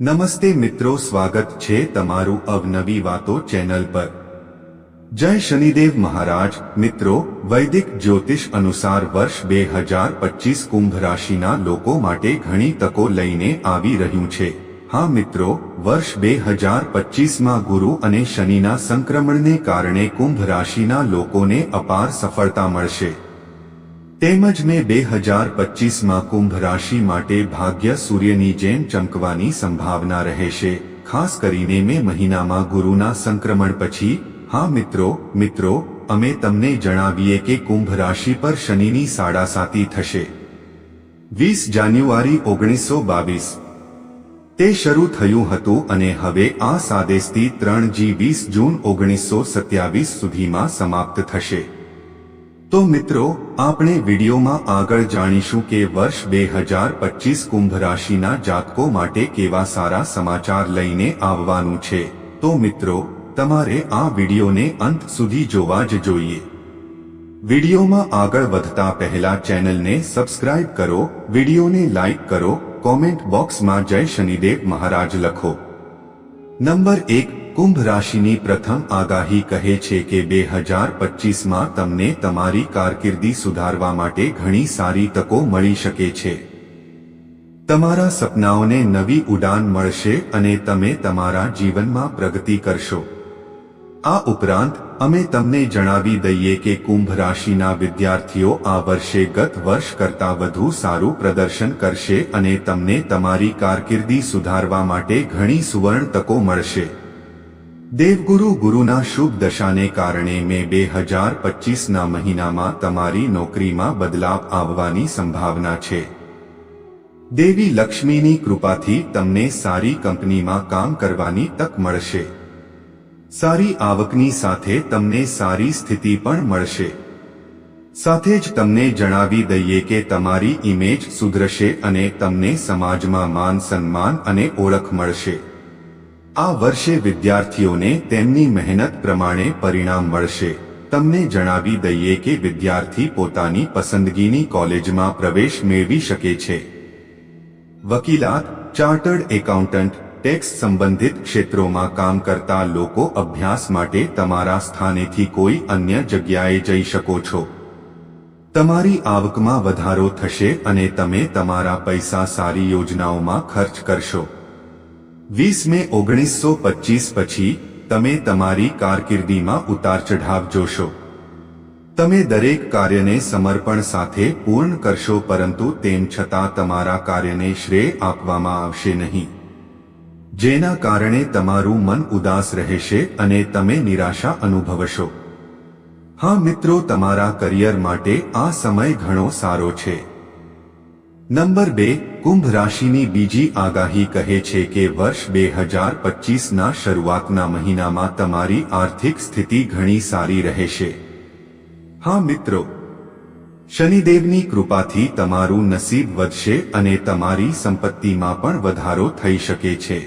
નમસ્તે મિત્રો, સ્વાગત છે તમારું અવનવી વાતો ચેનલ પર. જય શનિદેવ મહારાજ, મિત્રો, વૈદિક જ્યોતિષ અનુસાર વર્ષ બે હજાર પચીસ કુંભ રાશિના લોકો માટે ઘણી તકો લઈને આવી રહ્યું છે. હા, મિત્રો, વર્ષ બે હજાર પચીસમાં ગુરુ અને શનિના સંક્રમણને કારણે કુંભ રાશિના લોકોને અપાર સફળતા મળશે. તેમજ મેં બે હજાર પચીસમાં કુંભ રાશિ માટે ભાગ્ય સૂર્યની જેમ ચમકવાની સંભાવના રહેશે, ખાસ કરીને મે મહિનામાં ગુરુના સંક્રમણ પછી. હા મિત્રો મિત્રો, અમે તમને જણાવીએ કે કુંભ રાશિ પર શનિની સાડાસાતી થશે. વીસ જાન્યુઆરી ઓગણીસો બાવીસ. તે શરૂ થયું હતું અને હવે આ સાદેસથી ત્રણ જી વીસ જૂન ઓગણીસો સત્યાવીસ સુધીમાં સમાપ્ત થશે. તો મિત્રો, આપણે વિડીયોમાં આગળ જાણીશું કે વર્ષ બે હજાર પચીસ કુંભ રાશિના જાતકો માટે કેવા સારા સમાચાર લઈને આવવાનું છે. તો મિત્રો, તમારે આ વિડીયોને અંત સુધી જોવા જ જોઈએ. વિડીયોમાં આગળ વધતા પહેલા ચેનલને સબસ્ક્રાઇબ કરો, વિડીયોને લાઇક કરો, કોમેન્ટ બોક્સમાં જય શનિદેવ મહારાજ લખો. નંબર એક કુંભ રાશિની પ્રથમ આગાહી કહે છે કે બે હજાર પચીસમાં તમને તમારી કારકિર્દી સુધારવા માટે ઘણી સારી તકો મળી શકે છે. તમારા સપનાઓને નવી ઉડાન મળશે અને તમે તમારા જીવનમાં પ્રગતિ કરશો. આ ઉપરાંત, અમે તમને જણાવી દઈએ કે કુંભ રાશિના વિદ્યાર્થીઓ આ વર્ષે ગત વર્ષ કરતાં વધુ સારું પ્રદર્શન કરશે અને તમને તમારી કારકિર્દી સુધારવા માટે ઘણી સુવર્ણ તકો મળશે. દેવગુરુ ગુરુના શુભ દશાને કારણે મે બે હજાર પચીસના મહિનામાં તમારી નોકરીમાં બદલાવ આવવાની સંભાવના છે. દેવી લક્ષ્મીની કૃપાથી તમને સારી કંપનીમાં કામ કરવાની તક મળશે. સારી આવકની સાથે તમને સારી સ્થિતિ પણ મળશે. સાથે જ તમને જણાવી દઈએ કે તમારી ઇમેજ સુધરશે અને તમને સમાજમાં માન સન્માન અને ઓળખ મળશે. આ વર્ષે વિદ્યાર્થીઓને તેમની મહેનત પ્રમાણે પરિણામ મળશે. તમને જણાવી દઈએ કે વિદ્યાર્થી પોતાની પસંદગીની કોલેજમાં પ્રવેશ મેળવી શકે છે. વકીલાત, ચાર્ટર્ડ એકાઉન્ટન્ટ, ટેક્સ સંબંધિત ક્ષેત્રોમાં કામ કરતા લોકો અભ્યાસ માટે તમારા સ્થાનેથી કોઈ અન્ય જગ્યાએ જઈ શકો છો. તમારી આવકમાં વધારો થશે અને તમે તમારા પૈસા સારી યોજનાઓમાં ખર્ચ કરશો. વીસ મે ઓગણીસો પચીસ પછી, તમે તમારી કારકિર્દીમાં ઉતાર ચઢાવ જોશો. તમે દરેક કાર્યને સમર્પણ સાથે પૂર્ણ કરશો પરંતુ તેમ છતાં તમારા કાર્યને શ્રેય આપવામાં આવશે નહીં. જેના કારણે તમારું મન ઉદાસ રહેશે અને તમે નિરાશા અનુભવશો. હા મિત્રો, તમારા કરિયર માટે આ સમય ઘણો સારો છે. નંબર બે કુંભ રાશિની બીજી આગાહી કહે છે કે વર્ષ બે હજાર પચીસના શરૂઆતના મહિનામાં તમારી આર્થિક સ્થિતિ ઘણી સારી રહેશે. હા મિત્રો, શનિદેવની કૃપાથી તમારું નસીબ વધશે અને તમારી સંપત્તિમાં પણ વધારો થઈ શકે છે.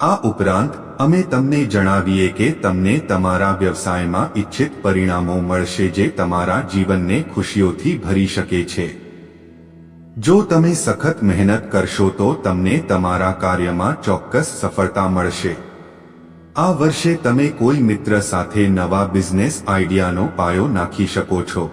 આ ઉપરાંત, અમે તમને જણાવીએ કે તમને તમારા વ્યવસાયમાં ઇચ્છિત પરિણામો મળશે જે તમારા જીવનને ખુશીઓથી ભરી શકે છે. જો તમે સખત મહેનત કરશો તો તમને તમારા કાર્યમાં ચોક્કસ સફળતા મળશે. આ વર્ષે તમે કોઈ મિત્ર સાથે નવા બિઝનેસ આઈડિયાનો પાયો નાખી શકો છો.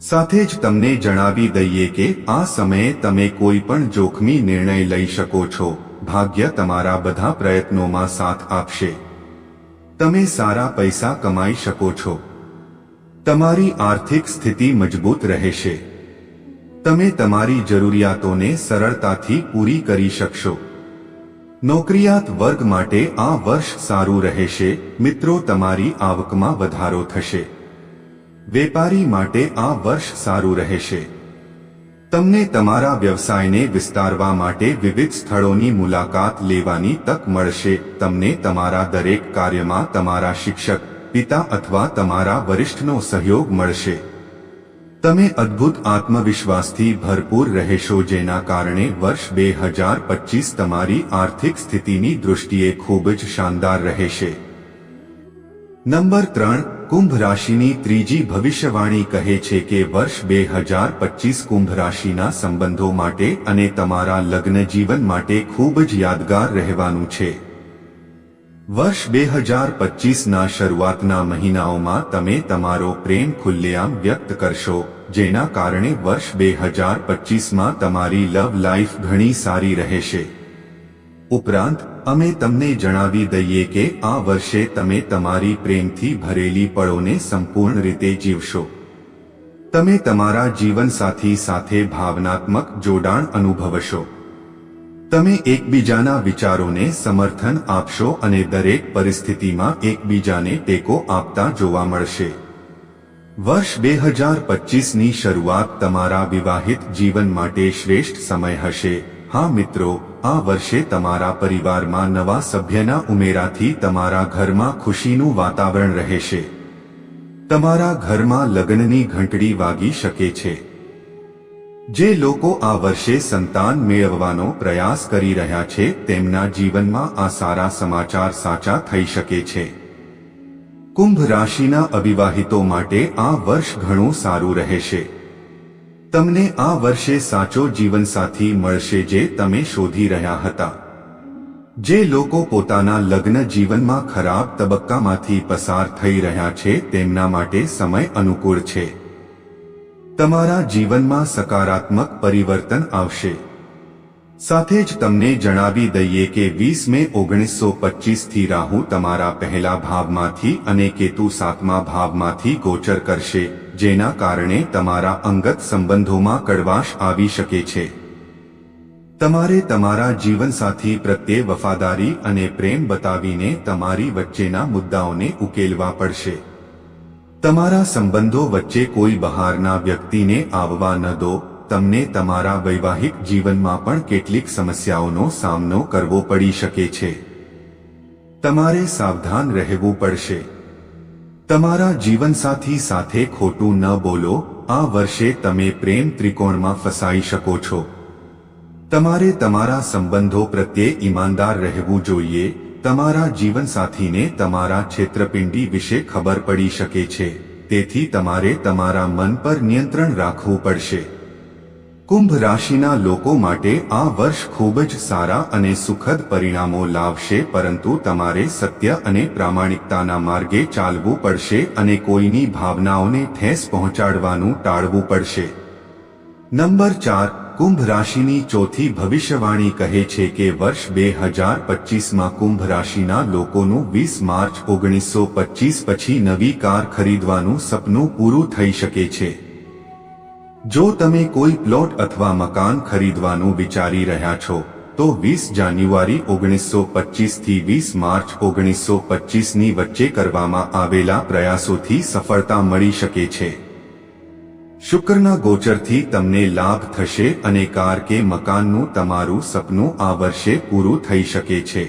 સાથે જ તમને જણાવી દઈએ કે આ સમયે તમે કોઈ પણ જોખમી નિર્ણય લઈ શકો છો. ભાગ્ય તમારા બધા પ્રયત્નોમાં સાથ આપશે. તમે સારા પૈસા કમાઈ શકો છો. તમારી આર્થિક સ્થિતિ મજબૂત રહેશે. તમે તમારી જરૂરિયાતોને સરળતાથી પૂરી કરી શકશો. નોકરિયાત વર્ગ માટે આ વર્ષ સારું રહેશે. મિત્રો, તમારી આવકમાં વધારો થશે. વેપારી માટે આ વર્ષ સારું રહેશે. તમને તમારા વ્યવસાયને વિસ્તારવા માટે વિવિધ સ્થળોની મુલાકાત લેવાની તક મળશે. તમને તમારા દરેક કાર્યમાં તમારા શિક્ષક, પિતા અથવા તમારા વરિષ્ઠનો સહયોગ મળશે. તમે અદ્ભુત આત્મવિશ્વાસથી ભરપૂર રહેશો જેના કારણે વર્ષ બે હજાર પચીસ તમારી આર્થિક સ્થિતિની દૃષ્ટિએ ખૂબ જ શાનદાર રહેશે. નંબર ત્રણ, કુંભ રાશિની ત્રીજી ભવિષ્યવાણી કહે છે કે વર્ષ બે હજાર પચીસ કુંભ રાશિના સંબંધો માટે અને તમારા લગ્ન જીવન માટે ખૂબ જ યાદગાર રહેવાનું છે. વર્ષ બે હજાર પચીસના શરૂઆતના મહિનાઓમાં તમે તમારો પ્રેમ ખુલ્લેઆમ વ્યક્ત કરશો, જેના કારણે વર્ષ બે હજાર પચીસમાં તમારી લવ લાઈફ ઘણી સારી રહેશે. ઉપરાંત, અમે તમને જણાવી દઈએ કે આ વર્ષે તમે તમારી પ્રેમથી ભરેલી પળોને સંપૂર્ણ રીતે જીવશો. તમે તમારા જીવનસાથી સાથે ભાવનાત્મક જોડાણ અનુભવશો. તમે એકબીજાના વિચારોને સમર્થન આપશો અને દરેક પરિસ્થિતિમાં એકબીજાને ટેકો આપતા જોવા મળશે. વર્ષ બે હજાર પચીસની શરૂઆત તમારા વિવાહિત જીવન માટે શ્રેષ્ઠ સમય હશે. હા મિત્રો, આ વર્ષે તમારા પરિવારમાં નવા સભ્યના ઉમેરાથી તમારા ઘરમાં ખુશીનું વાતાવરણ રહેશે. તમારા ઘરમાં લગ્નની ઘંટડી વાગી શકે છે. જે લોકો આ વર્ષે સંતાન મેળવવાનો પ્રયાસ કરી રહ્યા છે, તેમના જીવનમાં આ સારા સમાચાર સાચા થઈ શકે છે. કુંભ રાશિના અવિવાહિતો માટે આ વર્ષ ઘણું સારું રહેશે. તમને આ વર્ષે સાચો જીવનસાથી મળશે જે તમે શોધી રહ્યા હતા. જે લોકો પોતાના લગ્ન જીવનમાં ખરાબ તબક્કામાંથી પસાર થઈ રહ્યા છે, તેમના માટે સમય અનુકૂળ છે. તમારા જીવનમાં સકારાત્મક પરિવર્તન આવશે. સાથે જ તમને જણાવી દઈએ કે વીસ મે ઓગણીસો પચીસથી રાહુ તમારા પહેલા ભાવમાંથી અને કેતુ સાતમા ભાવમાંથી ગોચર કરશે, જેના કારણે તમારા અંગત સંબંધોમાં કડવાશ આવી શકે છે. તમારે તમારા જીવનસાથી પ્રત્યે વફાદારી અને પ્રેમ બતાવીને તમારી વચ્ચેના મુદ્દાઓને ઉકેલવા પડશે. તમારા સંબંધો વચ્ચે કોઈ બહારના વ્યક્તિને આવવા ન દો. તમને તમારા વૈવાહિક જીવનમાં પણ કેટલીક સમસ્યાઓનો સામનો કરવો પડી શકે છે. તમારે સાવધાન રહેવું પડશે. તમારા જીવનસાથી સાથે ખોટું ન બોલો. આ વર્ષે તમે પ્રેમ ત્રિકોણમાં ફસાઈ શકો છો. તમારે તમારા સંબંધો પ્રત્યે ઈમાનદાર રહેવું જોઈએ. તમારા જીવનસાથીને તમારા છેતરપિંડી વિશે ખબર પડી શકે છે. તેથી તમારે તમારા મન પર નિયંત્રણ રાખવું પડશે. કુંભ રાશિના લોકો માટે આ વર્ષ ખૂબ જ સારા અને સુખદ પરિણામો લાવશે, પરંતુ તમારે સત્ય અને પ્રામાણિકતાના માર્ગે ચાલવું પડશે અને કોઈની ભાવનાઓને ઠેસ પહોંચાડવાનું ટાળવું પડશે. નંબર ચાર કુંભ રાશિની ચોથી ભવિષ્યવાણી કહે છે કે વર્ષ બે હજાર પચીસમાં કુંભ રાશિના લોકોનું વીસ માર્ચ ઓગણીસો પચીસ પછી નવી કાર ખરીદવાનું સપનું પૂરું થઈ શકે છે. જો તમે કોઈ પ્લોટ અથવા મકાન ખરીદવાનું વિચારી રહ્યા છો, તો વીસ જાન્યુઆરી ઓગણીસો પચીસથી વીસ માર્ચ ઓગણીસો પચીસની વચ્ચે કરવામાં આવેલા પ્રયાસોથી સફળતા મળી શકે છે. શુક્રના ગોચરથી તમને લાભ થશે અને કાર કે મકાનનું તમારું સપનું આ વર્ષે પૂરું થઈ શકે છે.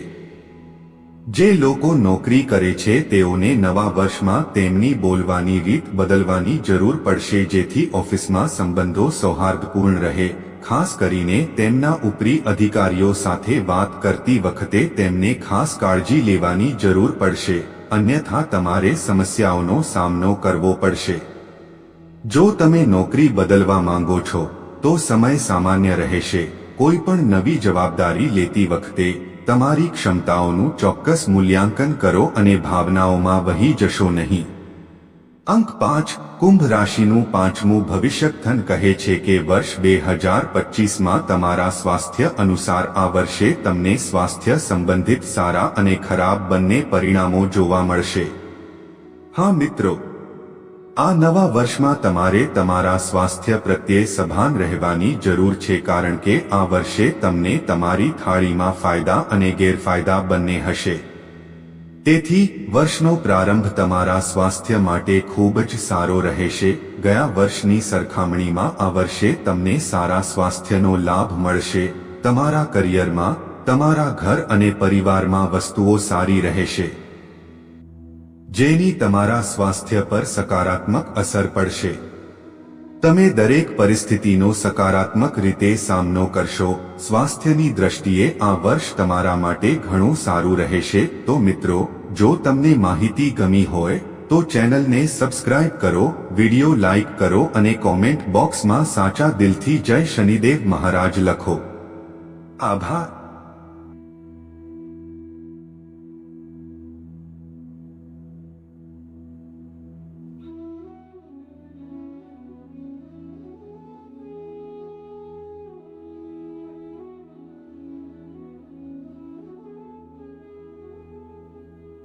જે લોકો નોકરી કરે છે તેઓને નવા વર્ષમાં તેમની બોલવાની રીત બદલવાની જરૂર પડશે જેથી ઓફિસમાં સંબંધો સૌહાર્દપૂર્ણ રહે, ખાસ કરીને તેમના ઉપરી અધિકારીઓ સાથે વાત કરતી વખતે તેમને ખાસ કાળજી લેવાની જરૂર પડશે, અન્યથા તમારે સમસ્યાઓનો સામનો કરવો પડશે. જો તમે નોકરી બદલવા માંગો છો, તો સમય સામાન્ય રહેશે. કોઈ પણ નવી જવાબદારી લેતી વખતે, તમારી ક્ષમતાઓનું ચોક્કસ મૂલ્યાંકન કરો અને ભાવનાઓમાં વહી જશો નહીં. અંક પાંચ, કુંભ રાશિનું પાંચમું ભવિષ્યકથન કહે છે કે વર્ષ બે હજાર પચીસમાં તમારા સ્વાસ્થ્ય અનુસાર આ વર્ષે તમને સ્વાસ્થ્ય સંબંધિત સારા અને ખરાબ બંને પરિણામો જોવા મળશે. હા મિત્રો આ નવા વર્ષમાં તમારે તમારા સ્વાસ્થ્ય પ્રત્યે સભાન રહેવાની જરૂર છે કારણ કે આ વર્ષે તમને તમારી થાળીમાં ફાયદા અને ગેરફાયદા બંને હશે. તેથી, વર્ષનો પ્રારંભ તમારા સ્વાસ્થ્ય માટે ખૂબ જ સારો રહેશે. ગયા વર્ષની સરખામણીમાં આ વર્ષે તમને સારા સ્વાસ્થ્યનો લાભ મળશે. તમારા કરિયરમાં, તમારા ઘર અને પરિવારમાં વસ્તુઓ સારી રહેશે. જેની તમારા સ્વાસ્થ્ય પર સકારાત્મક અસર પડશે. તમે દરેક પરિસ્થિતિનો સકારાત્મક રીતે સામનો કરશો. સ્વાસ્થ્યની દ્રષ્ટિએ આ વર્ષ તમારા માટે ઘણું સારું રહેશે. તો મિત્રો, જો તમને માહિતી ગમી હોય, તો ચેનલને સબસ્ક્રાઇબ કરો, વિડિયો લાઇક કરો અને કોમેન્ટ બોક્સમાં સાચા દિલથી જય શનિદેવ મહારાજ લખો. આભાર.